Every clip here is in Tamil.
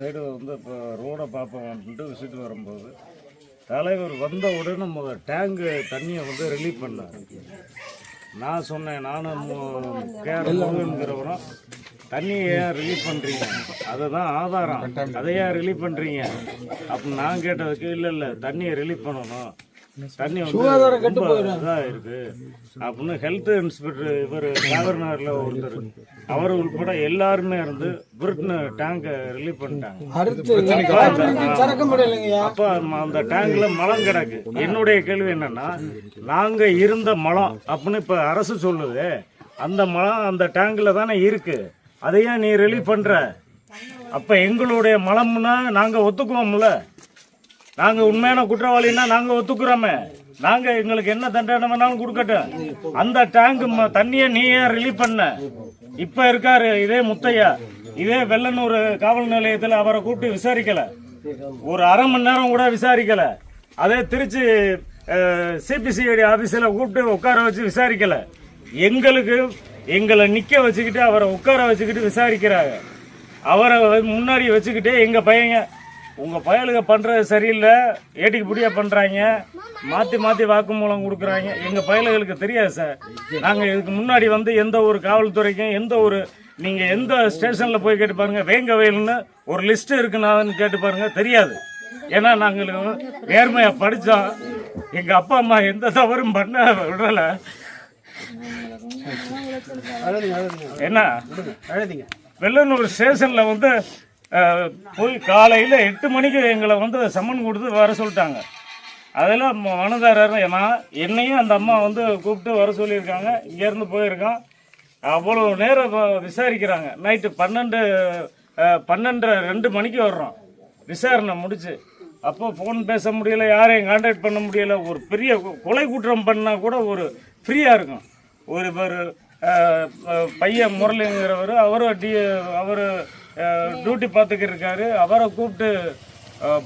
சைடு வந்து இப்போ ரோடை பார்ப்போம்ட்டு விசிட் வரும்போது தலைவர் வந்த உடனே முதல் டேங்கு தண்ணியை வந்து ரிலீவ் பண்ணார். நான் சொன்னேன் நானும் கேர் முருகன்கிறவரும் தண்ணியை ஏன் ரிலீவ் பண்ணுறீங்க அதுதான் ஆதாரம். அதை ஏன் ரிலீவ் பண்ணுறீங்க அப்படின்னு நான் கேட்டதுக்கு இல்லை இல்லை தண்ணியை ரிலீவ் பண்ணணும். தண்ணி வந்து ரொம்ப இதாக இருக்கு அப்படின்னு ஹெல்த் இன்ஸ்பெக்டர் இவர் காவிரிநகரில் ஒருத்தர் அவர் உட்பட எல்லாருமே இருந்து பிரிட்னு டேங்கை ரிலீவ் பண்ணிட்டாங்க. அப்ப ம- அந்த டேங்க்ல மலம் கிடக்கு. என்னுடைய கேள்வி என்னன்னா நாங்க இருந்த மலம் அப்படின்னு இப்ப அரசு சொல்லுது. அந்த மலம் அந்த டேங்க்ல தானே இருக்கு. அதை ஏன் நீ ரிலீவ் பண்ற? அப்ப எங்களுடைய மலம்னா நாங்க ஒத்துக்குவோம்ல. நாங்க உண்மையான குற்றவாளின்னா நாங்க ஒத்துக்கிறோமே. நாங்க எங்களுக்கு என்ன தண்டனை வேணாலும் கொடுக்கட்டும். அந்த டேங்க் ம- தண்ணியை நீ ஏன் ரிலீவ் பண்ண. இப்ப இருக்காரு இதே முத்தையா. இதே வெள்ளனூர் காவல் நிலையத்தில் அவரை கூப்பிட்டு விசாரிக்கல. ஒரு அரை மணி நேரம் கூட விசாரிக்கல. அதே திருச்சி சிபிசிஐடி ஆபீஸ்ல கூப்பிட்டு உட்கார வச்சு விசாரிக்கல. எங்களுக்கு எங்களை நிக்க வச்சுக்கிட்டு அவரை உட்கார வச்சுக்கிட்டு விசாரிக்கிறாங்க. அவரை முன்னாடி வச்சுக்கிட்டு எங்க பையங்க உங்க பயலுக பண்றது சரியில்லை. ஏட்டிக்கு புடியா பண்றாங்க. மாத்தி மாத்தி வாக்குமூலம் கொடுக்குறாங்க. எங்க பயலுகளுக்கு தெரியாது சார். நாங்க இதுக்கு முன்னாடி வந்து எந்த ஒரு காவல்துறைக்கும் எந்த ஒரு நீங்க எந்த ஸ்டேஷன்ல போய் கேட்டு பாருங்க. வேங்க வயல்னு ஒரு லிஸ்ட் இருக்குனான்னு கேட்டு பாருங்க. தெரியாது. ஏன்னா நாங்கள் நேர்மையா படிச்சோம். எங்க அப்பா அம்மா எந்த தவறும் பண்ண விடல. என்ன? வெள்ளனூர் ஸ்டேஷன்ல வந்து போய் காலையில் எட்டு மணிக்கு எங்களை வந்து சம்மன் கொடுத்து வர சொல்லிட்டாங்க. அதெல்லாம் ம- மனுதாரர் நான் என்னையும் அந்த அம்மா வந்து கூப்பிட்டு வர சொல்லியிருக்காங்க. இங்கேருந்து போயிருக்கோம் அவ்வளோ நேரம் விசாரிக்கிறாங்க. நைட்டு பன்னெண்டு அஹ், பன்னெண்டரை ரெண்டு மணிக்கு வர்றோம். விசாரணை முடிச்சு அப்போ ஃபோன் பேச முடியல யாரையும் கான்டாக்ட் பண்ண முடியல. ஒரு பெரிய கொலை குற்றம் பண்ணால் கூட ஒரு ஃப்ரீயாக இருக்கும். ஒரு ஒரு பையன் முரளிங்கிறவர் அவரும் டி அவர் டியூட்டி பார்த்துக்கிருக்காரு. அவரை கூப்பிட்டு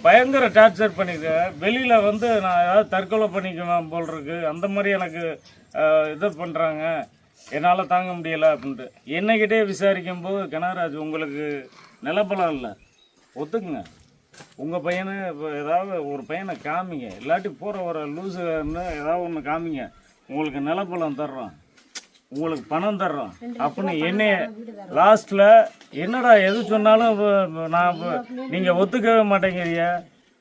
பயங்கர டார்ச்சர் பண்ணியிருக்காரு வெளியில் வந்து நான் ஏதாவது தற்கொலை பண்ணிக்குவேன் போல் இருக்கு. அந்த மாதிரி எனக்கு இது பண்ணுறாங்க என்னால் தாங்க முடியலை அப்படின்ட்டு. என்னைக்கிட்டே விசாரிக்கும் போது கனகராஜ் உங்களுக்கு நிலப்பலம் இல்லை. ஒத்துக்குங்க. உங்கள் பையனை இப்போ ஏதாவது ஒரு பையனை காமிங்க. இல்லாட்டி போகிற ஒரு லூஸுன்னு ஏதாவது ஒன்று காமிங்க. உங்களுக்கு நிலப்பலம் தர்றோம். உங்களுக்கு பணம் தர்றோம். அப்படின்னு என்னைய லாஸ்ட்ல என்னடா எது சொன்னாலும் நான் வ- நீங்க ஒத்துக்கவே மாட்டேங்கிறீங்க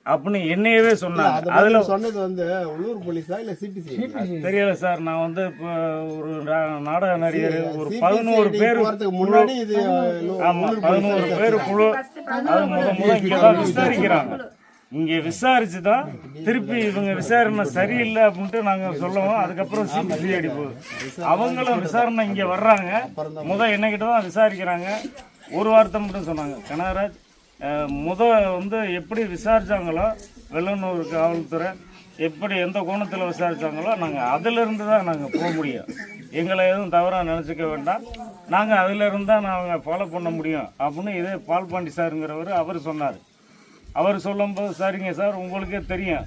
அப்படின்னு என்னையவே சொன்னாங்க. அதுல சொன்னது வந்து உள்ளூர் போலீஸா இல்ல சிபிசி தெரியல சார். நான் வந்து இப்போ ஒரு நா- நாடக நடிகர் ஒரு பதினோரு பேர் முன்னாடி இது ஆமா பதினோரு பேர் குழு. அது முத முத இங்க தான் விசாரிக்கிறாங்க இங்க விசாரிச்சு தான் திருப்பி இவங்க விசாரணை சரியில்லை அப்படின்ட்டு நாங்க சொல்லவும் அதுக்கப்புறம் சிபிசிஐடி போகுது அவங்களும் விசாரணை இங்க வர்றாங்க. முத என்னகிட்ட தான் விசாரிக்கிறாங்க. ஒரு வார்த்தை மட்டும் சொன்னாங்க. கனகராஜ் முத வந்து எப்படி விசாரிச்சாங்களோ வெள்ளனூர் காவல்துறை எப்படி எந்த கோணத்தில் விசாரிச்சாங்களோ நாங்கள் அதிலிருந்து தான் நாங்கள் போக முடியும். எங்களை எதுவும் தவறாக நினச்சிக்க வேண்டாம். நாங்கள் அதிலிருந்து தான் நாங்கள் ஃபாலோ பண்ண முடியும் அப்படின்னு இதே பால்பாண்டி சாருங்கிறவர் அவர் சொன்னார். அவர் சொல்லும்போது சரிங்க சார் உங்களுக்கே தெரியும்.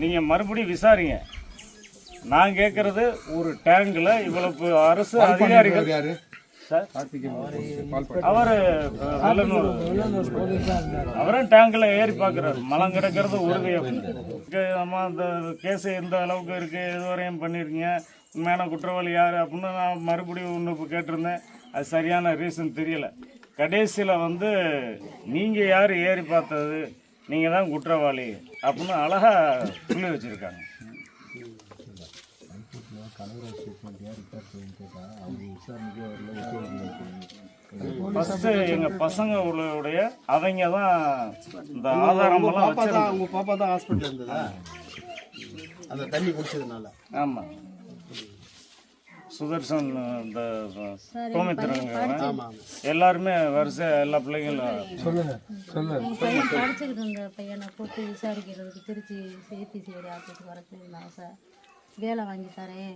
நீங்கள் மறுபடியும் விசாரிங்க. நான் கேட்குறது ஒரு டேங்கில் இவ்வளவு அரசு அதிகாரிகள் சார் அவர் அவரும் டேங்கில் ஏறி பார்க்குறாரு மலம் கிடக்கிறது உறுதி நம்ம அந்த கேஸ் எந்த அளவுக்கு இருக்கு? இதுவரையும் பண்ணியிருக்கீங்க உண்மையான குற்றவாளி யார்? அப்படின்னு நான் மறுபடியும் ஒன்று இப்போ கேட்டிருந்தேன். அது சரியான ரீசன் தெரியல. கடைசியில் வந்து நீங்கள் யார்? ஏறி பார்த்தது? நீங்கள் தான் குற்றவாளி. அப்படின்னு அழகாக சொல்லி வச்சுருக்காங்க. ஃபஸ்ட்டு எங்கள் பசங்களுடைய அவங்க தான் இந்த ஆதாரமெல்லாம் பாப்பா வச்சு தான் உங்க பாப்பா தான் ஹாஸ்பிட்டல் இருந்ததா? அந்த தண்ணி குடிச்சதுனால. ஆமாம் சுதர்சன் இந்த கோமித்திரங்க எல்லாருமே வரிசை எல்லா பிள்ளைங்களும் சொல்லுங்க படிச்சுக்கிட்டு இருந்த பையனை கூப்பிட்டு விசாரிக்கிறதுக்கு திருச்சி சேத்தி சேரி ஆஃபீஸுக்கு வர சொல்லியிருந்தாங்க சார் வேலை வாங்கி தரேன்.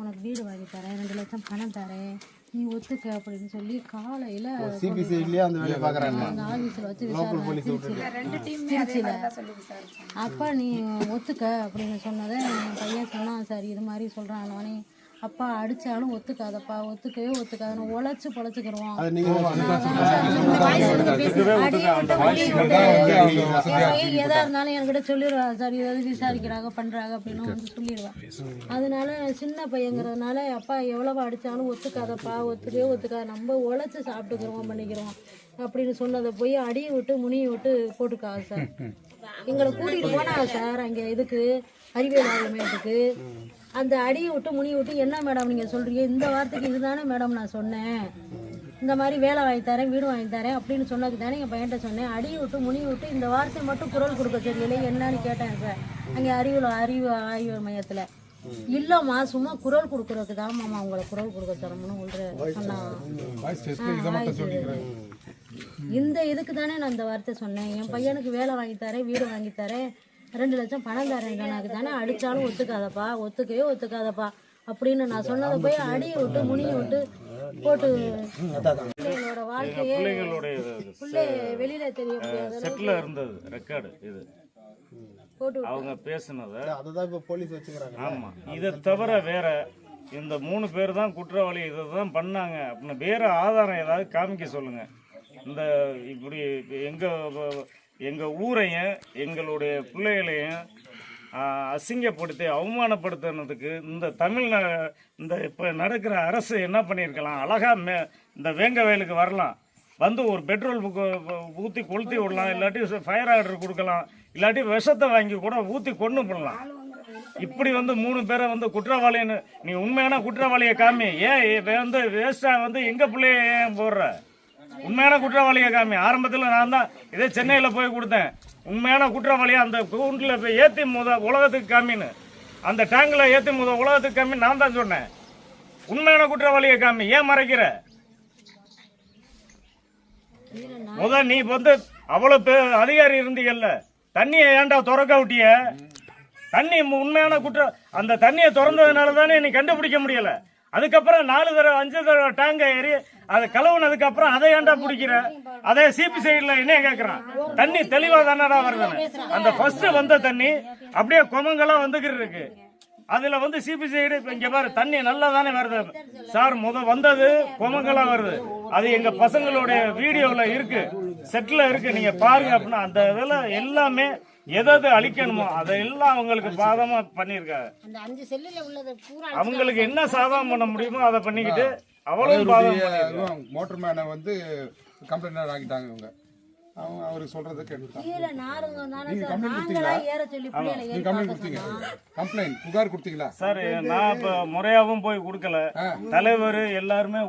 உனக்கு வீடு வாங்கி தரேன். ரெண்டு லட்சம் பணம் தரேன். நீ ஒத்துக்க அப்படின்னு சொல்லி காலையில் சிபிசிஐடிலேயே அந்த வேலையை பார்க்குறாங்க அந்த ஆஃபீஸில் வச்சு விசாரணை திருச்சியில். திருச்சியில் அப்போ நீ ஒத்துக்க அப்படின்னு சொன்னதை என் பையன் சொன்னான். சார் இது மாதிரி சொல்கிறானே அப்பா அடிச்சாலும் ஒத்துக்காதப்பா ஒத்துக்கவே ஒத்துக்காத உழைச்சு பொழைச்சுக்கிறோம் எதா இருந்தாலும் என்கிட்ட சொல்லிடுவா சார் ஏதாவது விசாரிக்கிறாங்க பண்றாங்க அப்படின்னு வந்து சொல்லிடுவா. அதனால சின்ன பையங்கிறதுனால அப்பா எவ்வளவு அடிச்சாலும் ஒத்துக்காதப்பா ஒத்துக்கவே ஒத்துக்காத நம்ம உழைச்சு சாப்பிட்டுக்கிறோம் பண்ணிக்கிறோம் அப்படின்னு சொன்னதை போய் அடியை விட்டு முனியை விட்டு போட்டுக்காங்க சார். எங்களை கூட்டிட்டு போனாங்க சார் அங்க இதுக்கு அறிவியல் ஆலயமேட்டுக்கு அந்த அடியை விட்டு முனியை விட்டு என்ன மேடம் நீங்க சொல்றீங்க? இந்த வார்த்தைக்கு இதுதானே மேடம் நான் சொன்னேன். இந்த மாதிரி வேலை வாங்கி தரேன் வீடு வாங்கி தரேன் அப்படின்னு சொன்னதுக்கு தானே என் பையன்கிட்ட சொன்னேன். அடியை விட்டு முனியை விட்டு இந்த வார்த்தை மட்டும் குரல் கொடுக்க தெரியல. என்னன்னு கேட்டேன் சார் அங்கே அறிவு அறிவு ஆய்வு மையத்தில். இல்லைம்மா சும்மா குரல் கொடுக்கறதுக்கு தான் மாமா உங்களை குரல் கொடுக்க தரணும்னு உங்களை சொன்னான். இந்த இதுக்கு தானே நான் இந்த வார்த்தை சொன்னேன். என் பையனுக்கு வேலை வாங்கி தரேன் வீடு வாங்கி தரேன். ரெண்டு லட்சம் பணம் தரேன் எனக்கு தானே அடிச்சாலும் ஒத்துக்காதப்பா. ஒத்துக்கவே ஒத்துக்காதப்பா. அப்படின்னு நான் சொன்னதை போய் அடியை விட்டு முனியை விட்டு போட்டு பிள்ளைங்களோட வாழ்க்கையே பிள்ளைங்களுடைய பிள்ளை வெளியில தெரிய முடியாத செட்டில் இருந்தது ரெக்கார்டு இது. அவங்க பேசுனதை. அதுதான் இப்ப போலீஸ் வச்சுக்கிறாங்க. ஆமா. இதை தவிர வேற இந்த மூணு பேர் தான் குற்றவாளி இதை தான் பண்ணாங்க. அப்படின்னு வேற ஆதாரம் ஏதாவது காமிக்க சொல்லுங்க. இந்த இப்படி எங்க எங்கள் ஊரையும் எங்களுடைய பிள்ளைகளையும் அசிங்கப்படுத்தி அவமானப்படுத்தினதுக்கு இந்த தமிழ்நா இந்த இப்போ நடக்கிற அரசு என்ன பண்ணியிருக்கலாம்? அழகாக மே இந்த வேங்க வயலுக்கு வரலாம். வந்து ஒரு பெட்ரோல் ஊற்றி கொளுத்தி விடலாம். இல்லாட்டி ஃபயர் ஆர்டர் கொடுக்கலாம். இல்லாட்டி விஷத்தை வாங்கி கூட ஊற்றி கொண்டு பண்ணலாம் இப்படி வந்து மூணு பேரை வந்து குற்றவாளின்னு நீ உண்மையான குற்றவாளியை காமி. ஏன் வந்து வேஸ்ட்டாக வந்து எங்கள் பிள்ளைய ஏன் போடுற? உண்மையான குற்றவாளியை காமி? ஆரம்பத்தில் நான் தான் இதே சென்னையில் போய் கொடுத்தேன். உண்மையான குற்றவாளியை அந்த கூண்டில் போய் ஏற்றி முத உலகத்துக்கு காமின்னு. அந்த டேங்கில் ஏற்றி முத உலகத்துக்கு காமி நான் தான் சொன்னேன். உண்மையான குற்றவாளியை காமி? ஏன் மறைக்கிற? முத நீ வந்து அவ்வளவு பெ அதிகாரி இருந்தீங்கல்ல. தண்ணியை ஏன்டா திறக்க விட்டிய? தண்ணி உண்மையான குற்ற அந்த தண்ணியை திறந்ததுனால தானே நீ கண்டுபிடிக்க முடியல. அதுக்கப்புறம் நாலு தடவை அஞ்சு தடவை டேங்க ஏறி அதை கலவுனதுக்கு அப்புறம் அதை ஏன்டா பிடிக்கிற? அதே சிபி சைடுல என்ன கேக்குறான்? தண்ணி தெளிவா தானடா வருதுன்னு. அந்த ஃபர்ஸ்ட் வந்த தண்ணி அப்படியே கொமங்கெல்லாம் வந்துகிட்டு இருக்கு. அதுல வந்து சிபி சைடு இப்ப இங்க பாரு தண்ணி நல்லா தானே வருது. சார் முத வந்தது கொமங்கலா வருது. அது எங்க பசங்களுடைய வீடியோல இருக்கு. செட்ல இருக்கு. நீங்க பாருங்க அப்படின்னா அந்த இதுல எல்லாமே எதாவது அழிக்கணுமோ அதெல்லாம் அவங்களுக்கு பாதமா பண்ணியிருக்காங்க அந்த அஞ்சு செல்லுல உள்ளதை பூரா அவங்களுக்கு என்ன சாதகம் பண்ண முடியுமோ அதை பண்ணிக்கிட்டு அவ்வளவு பண்ணியிருக்காங்க. மோட்டர் மேனை வந்து கம்ப்ளைண்டர் ஆகிட்டாங்க இவங்க. அவங்க அவர் சொல்றதை கேட்டுட்டாங்க கம்ப்ளைண்ட் புகார் கொடுத்தீங்களா? சார் நான் இப்ப முறையாவும் போய் கொடுக்கல. தலைவர் எல்லாருமே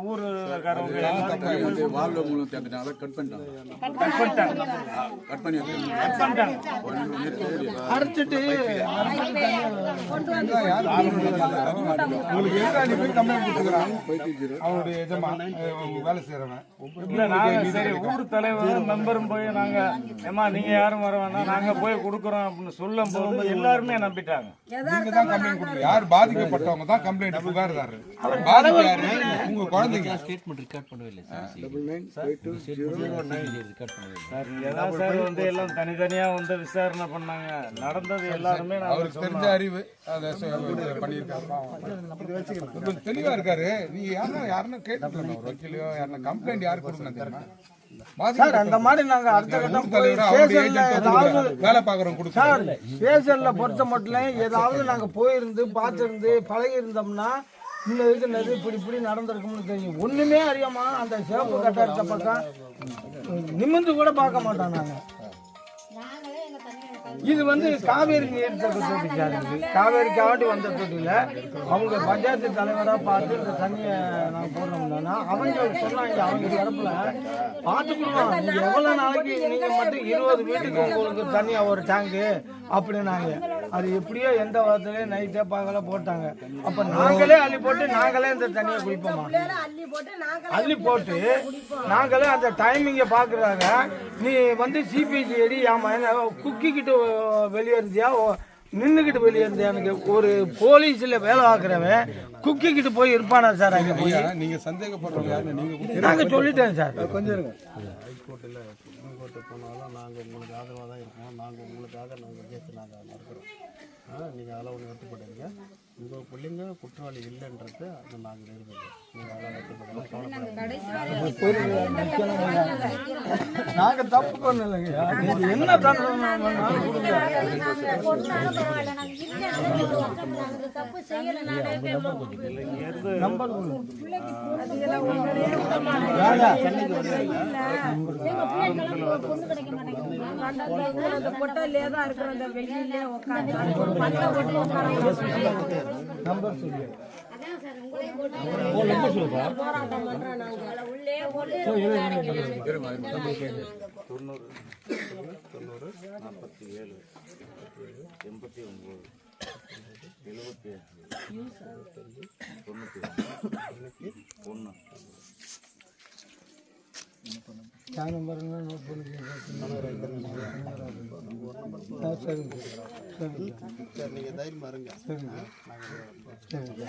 தேர்ந்துட்டாங்க கட் பண்ணிட்டாங்க. அவருடைய வேலை செய்யறவன் இல்ல நாங்க சரி ஊர் தலைவர் மெம்பரும் போய் நாங்க ஏமா நீங்க யாரும் வர வேணாம் நாங்க போய் கொடுக்குறோம் அப்படின்னு சொல்லும் போது எல்லாருமே நம்பிட்டாங்க. நீங்க தான் கம்ப்ளைண்ட் கொடுக்கல யார் பாதிக்கப்பட்டவங்க தான் கம்ப்ளைண்ட் புகார்தாரர். பாதிப்பு யாரு உங்க குழந்தைங்க. சார். இங்க தான் சார் வந்து எல்லாம் தனித்தனியா வந்து விசாரணை பண்ணாங்க. நடந்தது எல்லாருமே அவருக்கு தெரிஞ்ச அறிவு அதை பண்ணியிருக்காரு. பாவம். இப்ப தெளிவா இருக்காரு. நீங்க யாருன்னா யாருன்னா கேட்டுக்கலாம் ஒரு வக்கீலையோ யாருன்னா கம்ப்ளைண்ட் யாரு கொடுக்கணும் தெரியுமா? சார் அந்த மாதிரி நாங்க அடுத்த கட்டம். வேலை பாக்குறவங்க சார் ஸ்டேஷன்ல பொறுத்த மட்டும் ஏதாவது நாங்க போயிருந்து பார்த்திருந்து பழகி இருந்தோம்னா இந்த இதுனது இப்படி இப்படி நடந்திருக்கும்னு தெரியும். ஒண்ணுமே அறியாம அந்த சிவப்பு கட்டடத்தை பக்கம் நிமிர்ந்து கூட பார்க்க மாட்டோம் நாங்க. இது வந்து காவேரி நீர் தொட்டி சார் இது காவேரிக்காண்டி வந்த தொட்டியில அவங்க பஞ்சாயத்து தலைவராக பார்த்து இந்த தண்ணியை நாங்கள் போடுறோம்னா அவங்க சொன்னாங்க அவங்க தரப்புல பார்த்துக்கணும். எவ்வளோ எவ்வளவு நாளைக்கு நீங்க மட்டும் இருபது வீட்டுக்கு உங்களுக்கு தண்ணியா ஒரு டேங்கு அப்படின்னாங்க. அது எப்படியோ எந்த வாரத்திலயும் நைட்டே பகல போட்டாங்க. அப்ப நாங்களே அள்ளி போட்டு நாங்களே இந்த தண்ணியை குடிப்போமா? அள்ளி போட்டு நாங்களே அந்த டைமிங்கை பார்க்குறாங்க நீ வந்து சிபிசிஐடி ஆமா குக்கிக்கிட்டு வெளியே இருந்தியா நின்றுக்கிட்டு வெளியே இருந்தியா எனக்கு ஒரு போலீஸில் வேலை பார்க்குறவன் குக்கிக்கிட்டு போய் இருப்பானா சார் அங்கே போய்? ஐயா, நீங்க சந்தேகப்படுறவங்க. நாங்கள் சொல்லிட்டேன் சார். கொஞ்சம் நீதிமன்றத்துக்கு போனாலும் நாங்கள் உங்களுக்கு ஆதரவாக தான் இருக்கோம். நாங்கள் உங்களுக்காக நாங்கள் கேஸ் நாங்கள் நடக்கிறோம் நீங்கள் அதெல்லாம் ஒன்று வருத்தப்படுறீங்க உங்கள் பிள்ளைங்க குற்றவாளி இல்லைன்றது அதை நாங்கள் நிறுவனம் நீங்கள் அதெல்லாம் வருத்தப்படுங்க கவலைப்படாதீங்க. நாங்க தப்பு பண்ணலைங்க. என்ன நம்பர் தொண்ணூறு தொண்ணூறு நாற்பத்தி ஏழு எண்பத்தி ஒம்பது எழுபத்தி தொண்ணூற்றி ஒன்று நம்பர் நோட் பண்ணிக்கிறேன் சரிங்க சரி நீங்கள் தைரியமாக இருங்க சரிங்க சரிங்க